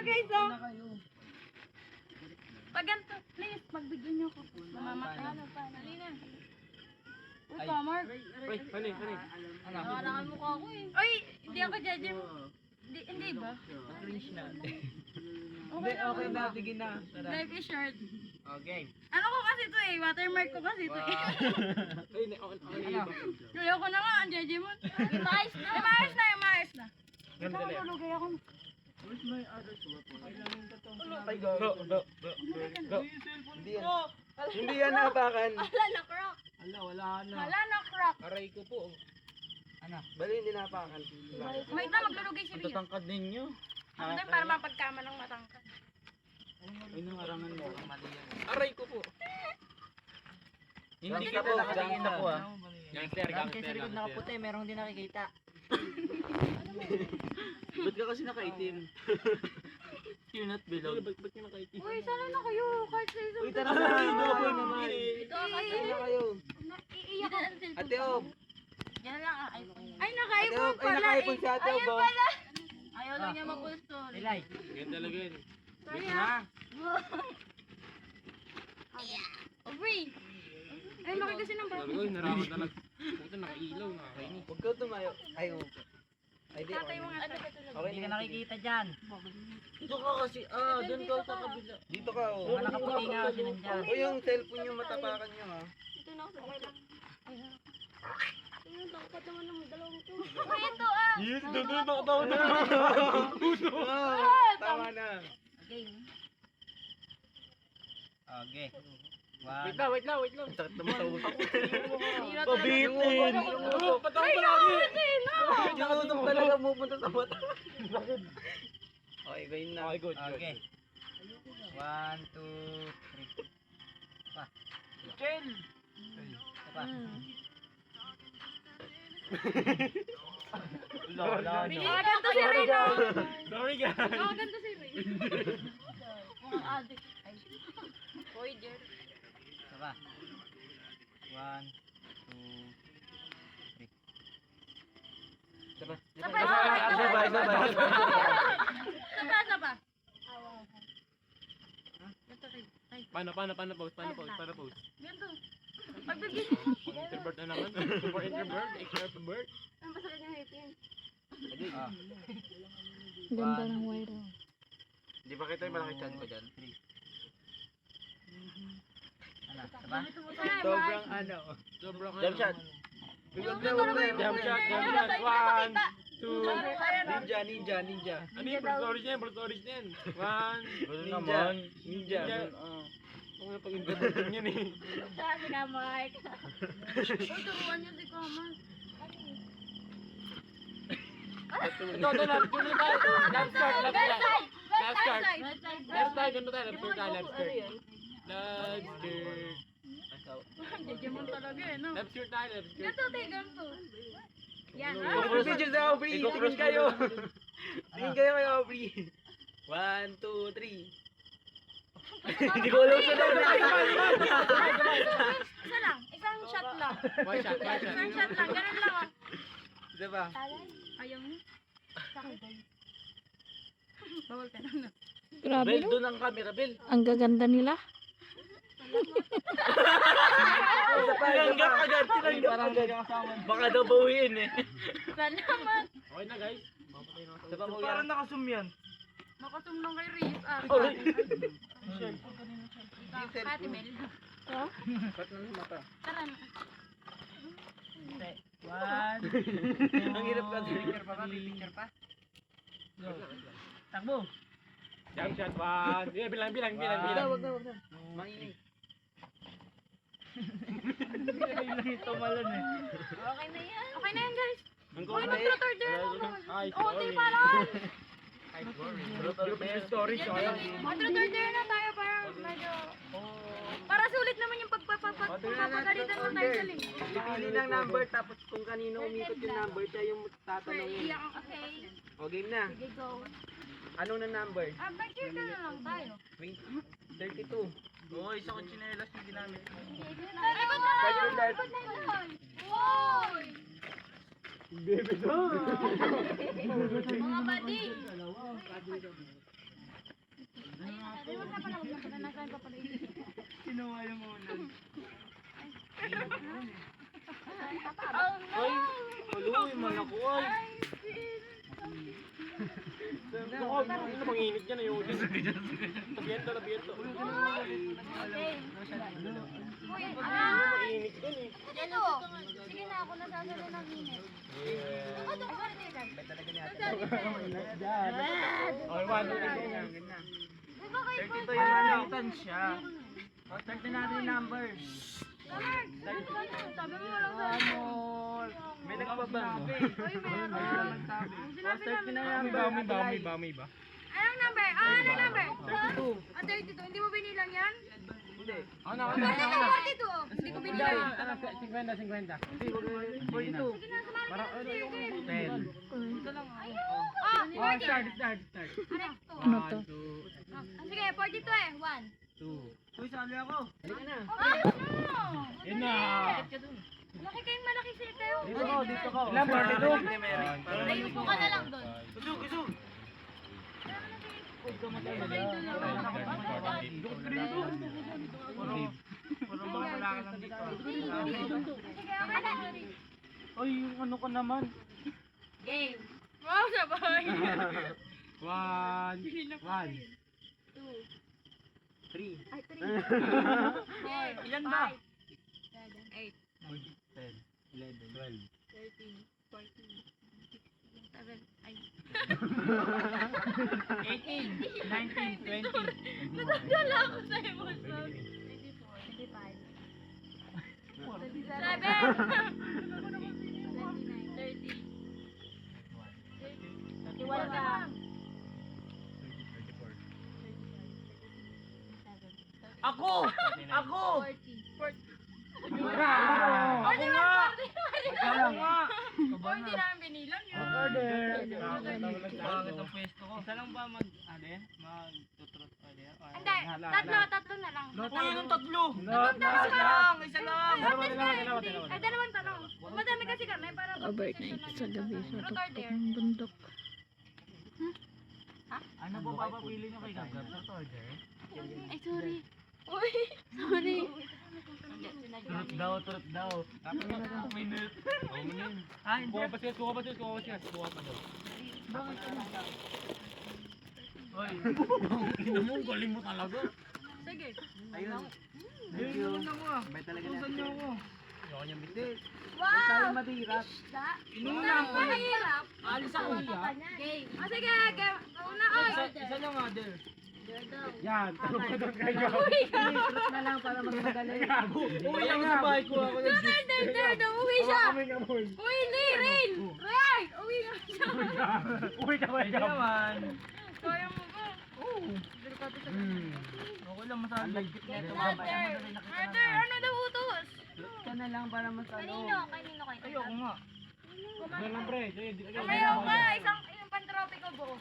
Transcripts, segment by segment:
Okay, so. Pag ganito, please, pagbigyan niyo ako. Mamamatay. Ano pa? Dali na. Uy, Kamar. Uy, ano yun, ano? Ano? Nawalangan mo ko ako eh. Uy, hindi ako judge. Hindi, hindi ba? Cringe na. Okay na. okay na. Sige na. Life is short. Okay. Ano ko kasi to eh, watermark ko kasi to eh. Ay, ako ako iba. Kaya ko na nga, ang judge mo. Maayos na. Maayos na, maayos na. Ganda Ikaw, lang. nalugay ako. Ay, go. Bro, bro, bro, bro. Hindi yan. Hindi yan napakan. Wala na crack. Ala, wala na. Wala na crack. Aray ko po. Ano? Bali, hindi napakan. Wait na, maglulugay si Ria. Tatangkad ninyo. Ako din para mapagkama ng matangkad. Ay, nangarangan mo. Mali yan. Aray ko po. Hindi ka po, po nakikita ko ah. Gangster, gangster, Sa likod gangster. nakaputi, merong hindi nakikita. Ba't ka kasi nakaitim? You're not below. Ba't ba't ka nakaitim? Uy, sana na kayo. Kahit sa isang Uy, tara na! Double naman! Ito kasi. Tara na kayo! Naiiyak ako. Ate Ob! Yan lang ang iPhone. Ay, naka-iPhone Ob! Ay, pala. naka-iPhone si Ate Ob! Ayun oh. pala. Ayaw lang niya mag-gusto. Ilay! Ganda talaga yun. Sorry Dito ah. na! Aubrey. Ay, laki kasi ng bata. ko, naraman talaga. Puta, nakailaw, nakakainis. Huwag ka tumayo. Ay, oo. Ay, di. Tatay Okay mo nga. Okay na nakikita dyan. Dito ka kasi. Ah, doon ka sa kabila. Dito ka, oh. Mga nakaputi nga kasi nandyan. O yung cellphone nyo, matapakan nyo, ha. Ito na ako. Okay lang. Ayun, tangkad naman ng dalawang. Uy, ito ah. Yes, doon doon nakatawa na. Tama na. Okay. Okay. Wait lang, wait lang, wait lang. Sakit naman sa. Hirap Pabitin! Oh, ba't ako palagi? Yung talaga pupunta sa mata. Okay, gayon na. Okay, good, good. Okay. One, two, three. Pa. Chill! Pa. Wala, wala, Ah, ganito si Rino. Sorry, guys. Ah, ganito si Rino. Mukhang addict. Ay. Hoy, Jer. Pa. One, two, three. Sabay. Sabay, Sabay, sabay. Saba, saba. Ganito rin. Ay, Paano, paano, paano pose, paano pose, paano pose? ganito. Pagbibigyan. Introvert na naman. Super introvert, extrovert. Ang masakit yung ngipin. Ah. Ganda ng wire. oh. Di ba kita yung malaki chan ko dyan? Ano? Diba? Sobrang ano. Sobrang na, na, na. jump shot. One, two, Ninja, ninja, ninja. ano yung niyan? First orange niyan. One, Ninja. Ninja. Nga pag introvert niyan eh. Sabi na, Mike. Uy, turuan niyo si Kamal. Ito, ito, left tayo. Left start, left Left start. side. Left start. Left side. Left side, ganito tayo. Left tayo, left turn. Left turn. Jejemon talaga eh, no? Left turn tayo, left turn. Ganito, te, ganito. Yan, first video sa Aubrey. Tingin kayo. Tingin kayo kay Aubrey. One, two, three. Hindi ko alam sa Isa lang. Isang shot lang. One shot, one shot. Isang shot lang. Ganun lang, oh. Diba? Ayaw mo? Bawal ka na. Grabe Bel, no? doon ang camera, Bel. Ang gaganda nila. Tinanggap agad, tinanggap agad. Baka daw bawiin eh. Salamat. Okay na guys. Diba mo Parang nakasum yan. Makasum lang kay Riz. Ah, Oh, Ate Mel. Ba't na ng mata? Tara na. One. Ang hirap ka. Picture pa ba? Picture pa? Takbo. Jump shot, one. Yeah, bilang, bilang, bilang, bilang. Wag na, wag na. Mainit. Bilang ito malon eh. Okay na yan. Okay na yan, guys. Ang Okay, mag-truth na ako. Ay, Oo, sorry. parang. Na tayo parang medyo... Para sulit naman yung pagpapagalitan mo tayo sa link. Pipili ng number tapos kung kanino umikot yung number siya yung tatanungin. Okay. O game na. Sige, go. Ano na number? Ah, picture ka na lang tayo. Wait. 32. Oo, isa kong chinelas yung ginamit. Ikot na yun! Ikot na yun! Mga buddy! Ay, wag na pala, wag na pala. Nasaan pa pala yun? Kinuha yung unan. Oh, no! Maluwi man ako ay. Ako, ano manginit yan yung Tabiento, tabiento. Okay. Uy, ah! Mainit yan eh. Ito. Sige na, ako nasasalo ng init. Ako, doon ka rin dyan. Okay, one, two, three, go. Di ba kayo po? 32 yung ano. siya. O, start na natin yung numbers. Lamar, ano ba yun? Sabi mo walang sabi. May nagbaban. Uy, meron. Ang sinabi namin. na bami, number. bami, bami ba? Anong number? Ah, anong number? 32. Ah, 32. Hindi mo binilang yan? Hindi. Na, Ano na, na ako na. 42? Hindi ko binilang. Ano, 50, 50. Hindi, wag mo. 42. Sige na, sumali ka. Sige, sige. 10. Ah, Oh, start, start, start. Ano to? Ano Ah, sige, 42 eh. 1. two. Uy, sali ako. Ah, no! Yun na. Laki kayong malaki sila kayo. Dito ko, dito ko. Ilan, 42? Ay, upo ka na lang doon. Puro, puro ba wala ka lang dito. Sige, okay na. Ay, yung ano ka naman. Game. Wow, sabay. One, one. Three. Ay, 3. Ilan ba? 8, 10, 11, 12. 13, 14, 7, ay. 18, 19, 20. Nadala ako sa emotion. 85. 7. 30. 31 ka. Ako! Ako! 40. 40. Ako nga! Ako nga! 40 namin binilang yun. Order! Bakit ang pwesto ko? Isa lang ba mag, ano yan? Mag-tutrot order? Hindi, tatlo, tatlo na lang. Uy, anong tatlo? Isa lang! Isa lang! Ay, dalawang tanong. Madami kasi kami para Overnight sa gabi sa tuktok order. ng bundok. Ano po papapili nyo kay Gagab? Order? Ay, sorry. Uy, sorry. Turot daw, turot daw. Tapos na lang, minute. Oh, minute. Ah, hindi. Kuha pa siya, kuha pa siya, kuha pa siya. Kuha pa daw. Oy. Ina mo, galing mo talaga. Sige. Ayun. Thank you. May talaga niya. Tusan niyo ako. Ayoko niya Hindi. Wow! Tayo madirap. Isda. Inuna ako. Mahirap. Alis ako iya. Game. Ah, sige. Una, oy. Isa, isa lang order. Yan, tulog ka doon kayo. Turot na lang para mas madali. Uy, ang sabay ko ako. Third, third. Uwi siya. Uy, Lee, Rain. Ray, uwi na siya. Uy, ka ba Pwede naman. Kaya mo ba? Delikado sa Ako lang masabi. Murder. Murder, ano daw utos? Ka na lang para mas ano. Kanino? Kanino kayo? Ayoko nga. Yan lang, pre. Sige, di- Ayaw ka, isang isang pantropi ko buo.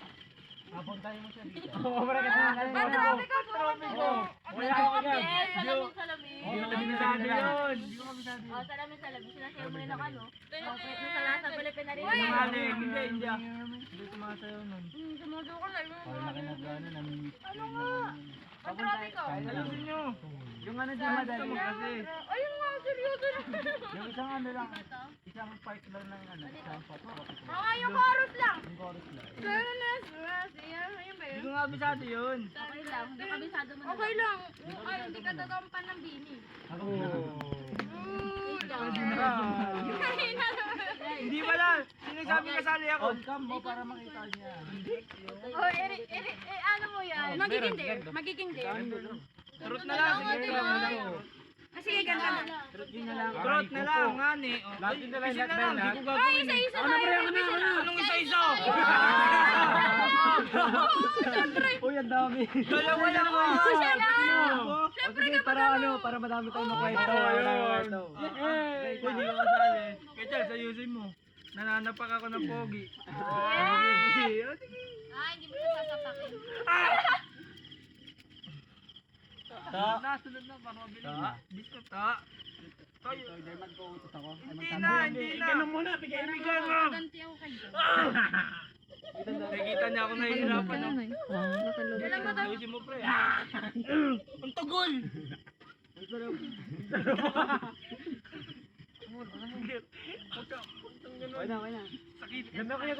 Napuntahin mo siya dito. Oo, pre, kasi Pantropi ko buo. Oo. Wala ako dyan. Salamin, salamin. Oo, Hindi salamin, kabisado salamin. yun. Hindi ko yun. Oh, salamin, salamin. Sinasayaw mo rin ng ano? Kapit na sa lasa, Pilipin na rin. Uy! Nangaling. Hindi, hindi. Hindi sumasayaw nun. Hmm, sumudo ka lang. Parang. Ano nga? Pantropi ko. Ayusin nyo. Yung ano dyan madali kasi. Ayun nga, seryoso na. Yung isang ano lang. Isang part lang ng ano. Isang part. Mga yung chorus lang. Yung chorus lang. Na, siya. Ayun ba Hindi yun? ko nga kabisado yun. Okay lang. Hindi kabisado mo Okay lang. Ay, hindi ka tatampan ng bini. Hindi wala. Sinasabi kasali ako. On cam mo para makita niya. Oh, eri, eri, eh, ano mo yan? Magiging dare. Magiging dare. Trot na lang. Sige lang. Ah, sige, ganda na. Trot na lang. Trot na lang. Nga ni. Lahat na lang, lahat na lang. na. Hindi Ay, isa-isa Ano, tayo. ano, ano? Anong isa-isa? Uy, ang dami. Dalawa lang ako. Isa lang. Siyempre ka para ano, para madami tayong makwento. Ayun. Yay! Pwede ka kasali. Kaya Charles, ayusin mo. Nananapak ako ng pogi. Ah, hindi mo siya sasapakin. Ta. Nasunod na para mabilis na. Bisko ta. Tayo. Hindi na, hindi na. Ganun muna, bigay mo. Bigay mo. Ganti ako kayo. Nakikita niya ako nahihirapan. Ano no? na eh? Nakalog. Alam mo daw, Ayusin mo mo, pre. Ang tugol! Ganda kaya